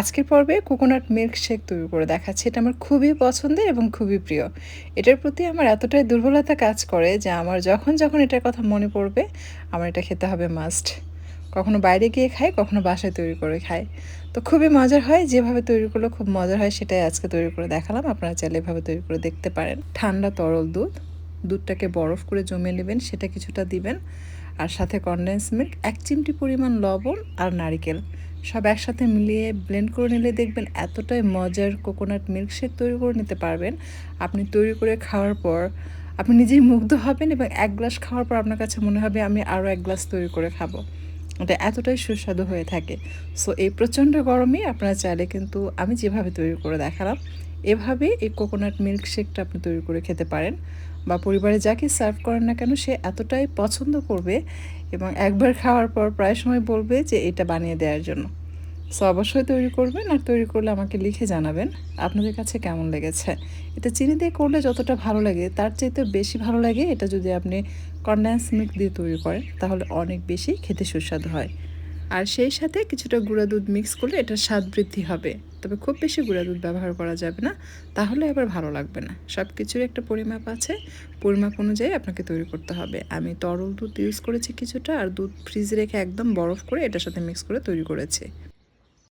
আজকের পর্বে coconut milk shake তৈরি করে দেখাচ্ছি। এটা আমার খুবই পছন্দের এবং খুবই প্রিয়। এটার প্রতি আমার এতটাই দুর্বলতা কাজ করে যে আমার যখন যখন এটার কথা মনে পড়বে, আমার এটা খেতে হবে মাস্ট। কখনো বাইরে গিয়ে খাই, কখনো বাসায় তৈরি করে খাই। তো খুবই মজার হয়, যেভাবে তৈরি করলে খুব মজার হয়, সেটাই আজকে তৈরি করে দেখালাম। আপনারা চাইলে এভাবে তৈরি করে দেখতে পারেন। ঠান্ডা তরল দুধ, দুধটাকে বরফ করে জমে নেবেন, সেটা কিছুটা দিবেন। আর সাথে কনডেন্স মিল্ক এক চিমটি পরিমাণ লবণ আর নারিকেল। সব একসাথে মিলিয়ে ব্লেন্ড করে নিলে দেখবেন এতটাই মজার কোকোনাট মিল্কশেক তৈরি করে নিতে পারবেন। আপনি তৈরি করে খাওয়ার পর আপনি নিজেই মুগ্ধ হবেন এবং এক গ্লাস খাওয়ার পর আপনার কাছে মনে হবে, আমি আরও এক গ্লাস তৈরি করে খাব। ওটা এতটাই সুস্বাদু হয়ে থাকে। সো এই প্রচণ্ড গরমে আপনারা চাইলে কিন্তু আমি যেভাবে তৈরি করে দেখালাম এভাবে এই কোকোনাট মিল্কশেকটা আপনি তৈরি করে খেতে পারেন বা পরিবারে যাকে সার্ভ করেন না কেন, সে এতটাই পছন্দ করবে এবং একবার খাওয়ার পর প্রায় সময় বলবে যে এটা বানিয়ে দেওয়ার জন্য। সো অবশ্যই তৈরি করবেন আর তৈরি করলে আমাকে লিখে জানাবেন আপনাদের কাছে কেমন লেগেছে। এটা চিনি দিয়ে করলে যতটা ভালো লাগে, তার চাইতে বেশি ভালো লাগে এটা যদি আপনি কন্ডেন্স মিল্ক দিয়ে তৈরি করেন, তাহলে অনেক বেশি খেতে সুস্বাদু হয়। আর সেই সাথে কিছুটা গুঁড়া দুধ মিক্স করলে এটার স্বাদ বৃদ্ধি হবে। তবে খুব বেশি গুঁড়া দুধ ব্যবহার করা যাবে না, তাহলে আবার ভালো লাগবে না। সব কিছুর একটা পরিমাপ আছে। পরিমাপ অনুযায়ী আপনাকে তৈরি করতে হবে। আমি তরল দুধ ইউজ করেছি কিছুটা আর দুধ ফ্রিজে রেখে একদম বরফ করে এটার সাথে মিক্স করে তৈরি করেছি।